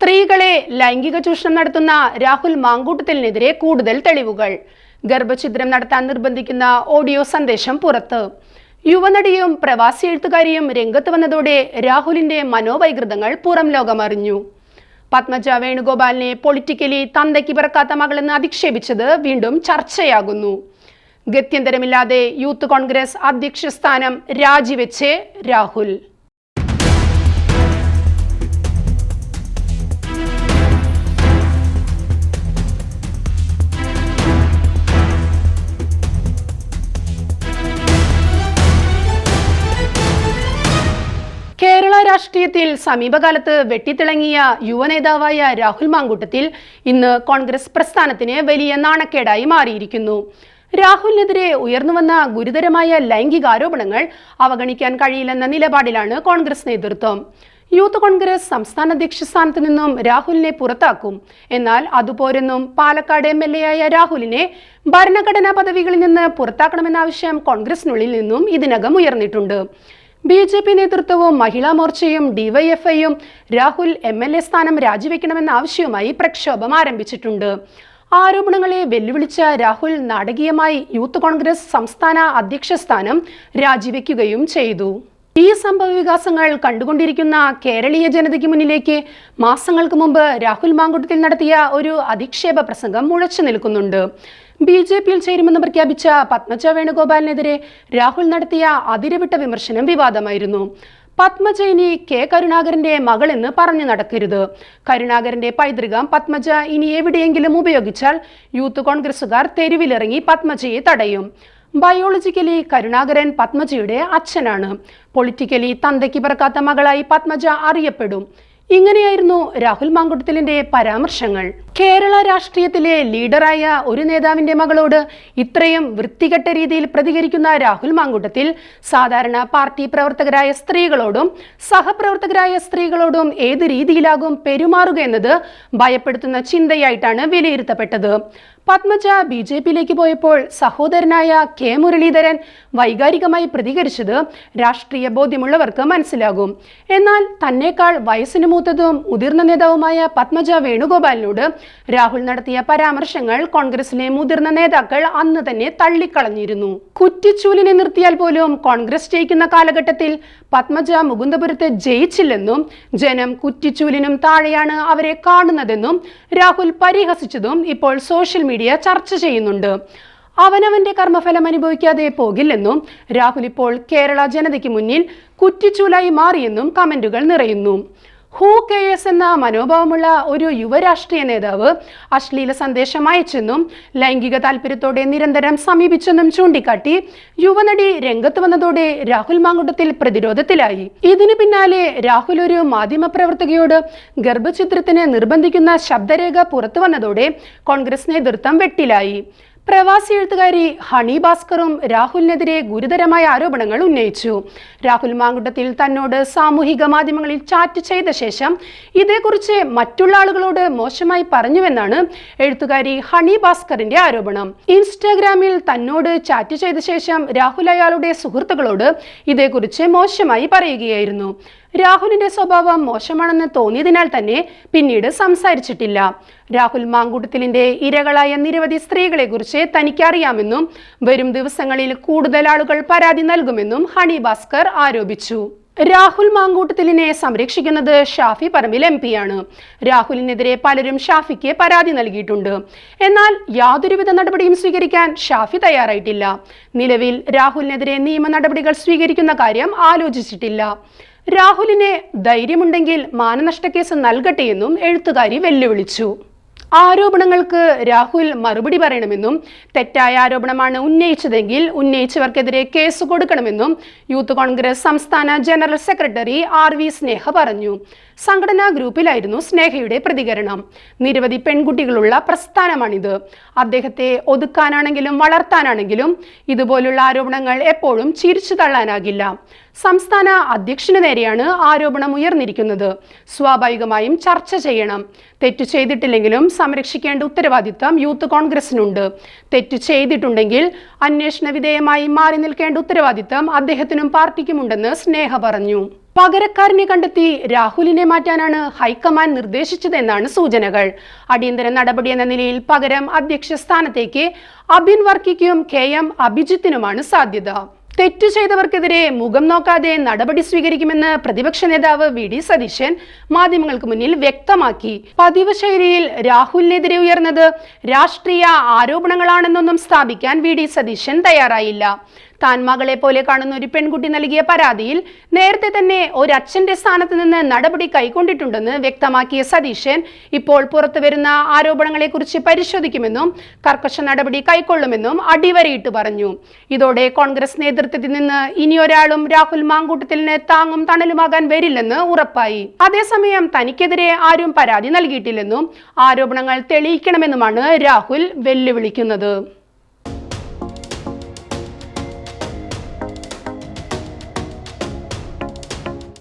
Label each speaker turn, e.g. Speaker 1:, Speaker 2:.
Speaker 1: സ്ത്രീകളെ ലൈംഗിക ചൂഷണം നടത്തുന്ന രാഹുൽ മാങ്കൂട്ടത്തിനെതിരെ കൂടുതൽ തെളിവുകൾ. ഗർഭഛിദ്രം നടത്താൻ നിർബന്ധിക്കുന്ന ഓഡിയോ സന്ദേശം പുറത്ത്. യുവനടിയും പ്രവാസി എഴുത്തുകാരിയും രംഗത്ത് വന്നതോടെ രാഹുലിന്റെ മനോവൈകൃതങ്ങൾ പുറം ലോകമറിഞ്ഞു. പത്മജ വേണുഗോപാലിനെ പൊളിറ്റിക്കലി തന്തയ്ക്ക് പിറക്കാത്ത മകളെന്ന് അധിക്ഷേപിച്ചത് വീണ്ടും ചർച്ചയാകുന്നു. ഗത്യന്തരമില്ലാതെ യൂത്ത് കോൺഗ്രസ് അധ്യക്ഷ സ്ഥാനം രാജിവെച്ച് രാഹുൽ. രാഷ്ട്രീയത്തിൽ സമീപകാലത്ത് വെട്ടിത്തിളങ്ങിയ യുവനേതാവായ രാഹുൽ മാങ്കൂട്ടത്തിൽ ഇന്ന് കോൺഗ്രസ് പ്രസ്ഥാനത്തിന് വലിയ നാണക്കേടായി മാറിയിരിക്കുന്നു. രാഹുലിനെതിരെ ഉയർന്നുവന്ന ഗുരുതരമായ ലൈംഗികാരോപണങ്ങൾ അവഗണിക്കാൻ കഴിയില്ലെന്ന നിലപാടിലാണ് കോൺഗ്രസ് നേതൃത്വം. യൂത്ത് കോൺഗ്രസ് സംസ്ഥാന അധ്യക്ഷ സ്ഥാനത്ത് നിന്നും രാഹുലിനെ പുറത്താക്കും. എന്നാൽ അതുപോരെന്നും പാലക്കാട് എം എൽ എ ആയ രാഹുലിനെ ഭരണഘടനാ പദവികളിൽ നിന്ന് പുറത്താക്കണമെന്ന ആവശ്യം കോൺഗ്രസിനുള്ളിൽ നിന്നും ഇതിനകം ഉയർന്നിട്ടുണ്ട്. ബി ജെ പി നേതൃത്വവും മഹിളാ മോർച്ചയും ഡിവൈഎഫ്ഐയും രാഹുൽ എം എൽ എ സ്ഥാനം രാജിവെക്കണമെന്ന ആവശ്യവുമായി പ്രക്ഷോഭം ആരംഭിച്ചിട്ടുണ്ട്. ആരോപണങ്ങളെ വെല്ലുവിളിച്ച രാഹുൽ നാടകീയമായി യൂത്ത് കോൺഗ്രസ് സംസ്ഥാന അധ്യക്ഷ സ്ഥാനം രാജിവെക്കുകയും ചെയ്തു. ഈ സംഭവ വികാസങ്ങൾ കണ്ടുകൊണ്ടിരിക്കുന്ന കേരളീയ ജനതയ്ക്ക് മുന്നിലേക്ക് മാസങ്ങൾക്ക് മുമ്പ് രാഹുൽ മാങ്കുട്ടത്തിൽ നടത്തിയ ഒരു അധിക്ഷേപ പ്രസംഗം മുഴച്ചു നിൽക്കുന്നുണ്ട്. ബി ജെ പിയിൽ ചേരുമെന്ന് പ്രഖ്യാപിച്ച പത്മജ വേണുഗോപാലിനെതിരെ രാഹുൽ നടത്തിയ അതിരവിട്ട വിമർശനം വിവാദമായിരുന്നു. പത്മജ ഇനി കെ കരുണാകരന്റെ മകളെന്ന് പറഞ്ഞു നടക്കരുത്. കരുണാകരന്റെ പൈതൃകം പത്മജ ഇനി എവിടെയെങ്കിലും ഉപയോഗിച്ചാൽ യൂത്ത് കോൺഗ്രസുകാർ തെരുവിലിറങ്ങി പത്മജയെ തടയും. ബയോളജിക്കലി കരുണാകരൻ പത്മജയുടെ അച്ഛനാണ്. പൊളിറ്റിക്കലി തന്തയ്ക്ക് പിറക്കാത്ത മകളായി പത്മജ അറിയപ്പെടും. ഇങ്ങനെയായിരുന്നു രാഹുൽ മാങ്കുട്ടത്തിലിന്റെ പരാമർശങ്ങൾ. കേരള രാഷ്ട്രീയത്തിലെ ലീഡറായ ഒരു നേതാവിന്റെ മകളോട് ഇത്രയും വൃത്തികെട്ട രീതിയിൽ പ്രതികരിക്കുന്ന രാഹുൽ മാങ്കുട്ടത്തിൽ സാധാരണ പാർട്ടി പ്രവർത്തകരായ സ്ത്രീകളോടും സഹപ്രവർത്തകരായ സ്ത്രീകളോടും ഏത് രീതിയിലാകും പെരുമാറുക എന്നത് ഭയപ്പെടുത്തുന്ന ചിന്തയായിട്ടാണ് വിലയിരുത്തപ്പെട്ടത്. പത്മജ ബി ജെ പിയിലേക്ക് പോയപ്പോൾ സഹോദരനായ കെ മുരളീധരൻ വൈകാരികമായി പ്രതികരിച്ചത് രാഷ്ട്രീയ ബോധ്യമുള്ളവർക്ക് മനസ്സിലാകും. എന്നാൽ തന്നേക്കാൾ വയസ്സിന് മൂത്തതും മുതിർന്ന നേതാവുമായ പത്മജ വേണുഗോപാലിനോട് രാഹുൽ നടത്തിയ പരാമർശങ്ങൾ കോൺഗ്രസിലെ മുതിർന്ന നേതാക്കൾ അന്ന് തന്നെ തള്ളിക്കളഞ്ഞിരുന്നു. കുറ്റിച്ചൂലിനെ നിർത്തിയാൽ പോലും കോൺഗ്രസ് ജയിക്കുന്ന കാലഘട്ടത്തിൽ പത്മജ മുകുന്ദപുരത്ത് ജയിച്ചില്ലെന്നും ജനം കുറ്റിച്ചൂലിനും താഴെയാണ് അവരെ കാണുന്നതെന്നും രാഹുൽ പരിഹസിച്ചതും ഇപ്പോൾ സോഷ്യൽ മീഡിയ ചർച്ച ചെയ്യുന്നുണ്ട്. അവനവന്റെ കർമ്മഫലം അനുഭവിക്കാതെ പോകില്ലെന്നും രാഹുൽ ഇപ്പോൾ കേരള ജനതയ്ക്ക് മുന്നിൽ കുറ്റിച്ചൂലായി മാറിയെന്നും കമന്റുകൾ നിറയുന്നു. ഹൂ കെ എസ് എന്ന മനോഭാവമുള്ള ഒരു യുവരാഷ്ട്രീയ നേതാവ് അശ്ലീല സന്ദേശം അയച്ചെന്നും ലൈംഗിക താല്പര്യത്തോടെ നിരന്തരം സമീപിച്ചെന്നും ചൂണ്ടിക്കാട്ടി യുവനടി രംഗത്ത് വന്നതോടെ രാഹുൽ മാങ്കുട്ടത്തിൽ പ്രതിരോധത്തിലായി. ഇതിനു പിന്നാലെ രാഹുൽ ഒരു മാധ്യമപ്രവർത്തകയോട് ഗർഭചിത്രത്തിന് നിർബന്ധിക്കുന്ന ശബ്ദരേഖ പുറത്തു വന്നതോടെ കോൺഗ്രസ് നേതൃത്വം വെട്ടിലായി. പ്രവാസി എഴുത്തുകാരി ഹണി ഭാസ്കറും രാഹുലിനെതിരെ ഗുരുതരമായ ആരോപണങ്ങൾ ഉന്നയിച്ചു. രാഹുൽ മാങ്കുട്ടത്തിൽ തന്നോട് സാമൂഹിക മാധ്യമങ്ങളിൽ ചാറ്റ് ചെയ്ത ശേഷം ഇതേക്കുറിച്ച് മറ്റുള്ള ആളുകളോട് മോശമായി പറഞ്ഞുവെന്നാണ് എഴുത്തുകാരി ഹണി ഭാസ്കറിന്റെ ആരോപണം. ഇൻസ്റ്റാഗ്രാമിൽ തന്നോട് ചാറ്റ് ചെയ്ത ശേഷം രാഹുൽ അയാളുടെ സുഹൃത്തുക്കളോട് ഇതേക്കുറിച്ച് മോശമായി പറയുകയായിരുന്നു. രാഹുലിന്റെ സ്വഭാവം മോശമാണെന്ന് തോന്നിയതിനാൽ തന്നെ പിന്നീട് സംസാരിച്ചിട്ടില്ല. രാഹുൽ മാങ്കൂട്ടത്തിലിന്റെ ഇരകളായ നിരവധി സ്ത്രീകളെക്കുറിച്ച് തനിക്കറിയാമെന്നും വരും ദിവസങ്ങളിൽ കൂടുതൽ ആളുകൾ പരാതി നൽകുമെന്നും ഹണി ഭാസ്കർ ആരോപിച്ചു. രാഹുൽ മാങ്കൂട്ടത്തിലിനെ സംരക്ഷിക്കുന്നത് ഷാഫി പറമ്പിൽ എം ആണ്. രാഹുലിനെതിരെ പലരും ഷാഫിക്ക് പരാതി നൽകിയിട്ടുണ്ട്. എന്നാൽ യാതൊരുവിധ നടപടിയും സ്വീകരിക്കാൻ ഷാഫി തയ്യാറായിട്ടില്ല. നിലവിൽ രാഹുലിനെതിരെ നിയമ നടപടികൾ സ്വീകരിക്കുന്ന കാര്യം ആലോചിച്ചിട്ടില്ല. രാഹുലിന് ധൈര്യമുണ്ടെങ്കിൽ മാനനഷ്ടക്കേസ് നൽകട്ടെയെന്നും എഴുത്തുകാരി വെല്ലുവിളിച്ചു. ആരോപണങ്ങൾക്ക് രാഹുൽ മറുപടി പറയണമെന്നും തെറ്റായ ആരോപണമാണ് ഉന്നയിച്ചതെങ്കിൽ ഉന്നയിച്ചവർക്കെതിരെ കേസ് കൊടുക്കണമെന്നും യൂത്ത് കോൺഗ്രസ് സംസ്ഥാന general secretary R V Sneha പറഞ്ഞു. സംഘടനാ ഗ്രൂപ്പിലായിരുന്നു സ്നേഹയുടെ പ്രതികരണം. നിരവധി പെൺകുട്ടികളുള്ള പ്രസ്ഥാനമാണിത്. അദ്ദേഹത്തെ ഒതുക്കാനാണെങ്കിലും വളർത്താനാണെങ്കിലും ഇതുപോലുള്ള ആരോപണങ്ങൾ എപ്പോഴും ചിരിച്ചു തള്ളാനാകില്ല. സംസ്ഥാന അധ്യക്ഷന് നേരെയാണ് ആരോപണം ഉയർന്നിരിക്കുന്നത്. സ്വാഭാവികമായും ചർച്ച ചെയ്യണം. തെറ്റു ചെയ്തിട്ടില്ലെങ്കിലും സംരക്ഷിക്കേണ്ട ഉത്തരവാദിത്തം യൂത്ത് കോൺഗ്രസിനുണ്ട്. തെറ്റ് ചെയ്തിട്ടുണ്ടെങ്കിൽ അന്വേഷണ വിധേയമായി മാറി നിൽക്കേണ്ട ഉത്തരവാദിത്തം അദ്ദേഹത്തിനും പാർട്ടിക്കുമുണ്ടെന്ന് സ്നേഹ പറഞ്ഞു. പകരക്കാരനെ കണ്ടെത്തി രാഹുലിനെ മാറ്റാനാണ് ഹൈക്കമാൻഡ് നിർദ്ദേശിച്ചതെന്നാണ് സൂചനകൾ. അടിയന്തര നടപടി എന്ന നിലയിൽ പകരം അധ്യക്ഷ സ്ഥാനത്തേക്ക് അബിൻ വർക്കിക്കും കെ എം അഭിജിത്തിനുമാണ് സാധ്യത. തെറ്റു ചെയ്തവർക്കെതിരെ മുഖം നോക്കാതെ നടപടി സ്വീകരിക്കുമെന്ന് പ്രതിപക്ഷ നേതാവ് വി ഡി സതീശൻ മാധ്യമങ്ങൾക്ക് മുന്നിൽ വ്യക്തമാക്കി. പതിവ് ശൈലിയിൽ രാഹുലിനെതിരെ ഉയർന്നത് രാഷ്ട്രീയ ആരോപണങ്ങളാണെന്നൊന്നും സ്ഥാപിക്കാൻ വി ഡി സതീശൻ തയ്യാറായില്ല. താൻ മകളെ പോലെ കാണുന്ന ഒരു പെൺകുട്ടി നൽകിയ പരാതിയിൽ നേരത്തെ തന്നെ ഒരച്ഛന്റെ സ്ഥാനത്ത് നിന്ന് നടപടി കൈക്കൊണ്ടിട്ടുണ്ടെന്ന് വ്യക്തമാക്കിയ സതീശൻ ഇപ്പോൾ പുറത്തുവരുന്ന ആരോപണങ്ങളെക്കുറിച്ച് പരിശോധിക്കുമെന്നും കർക്കശ നടപടി കൈക്കൊള്ളുമെന്നും അടിവരയിട്ട് പറഞ്ഞു. ഇതോടെ കോൺഗ്രസ് നേതൃത്വത്തിൽ നിന്ന് ഇനി ഒരാളും രാഹുൽ മാങ്കൂട്ടത്തിലിന് താങ്ങും തണലുമാകാൻ വരില്ലെന്ന് ഉറപ്പായി. അതേസമയം തനിക്കെതിരെ ആരും പരാതി നൽകിയിട്ടില്ലെന്നും ആരോപണങ്ങൾ തെളിയിക്കണമെന്നുമാണ് രാഹുൽ വെല്ലുവിളിക്കുന്നത്.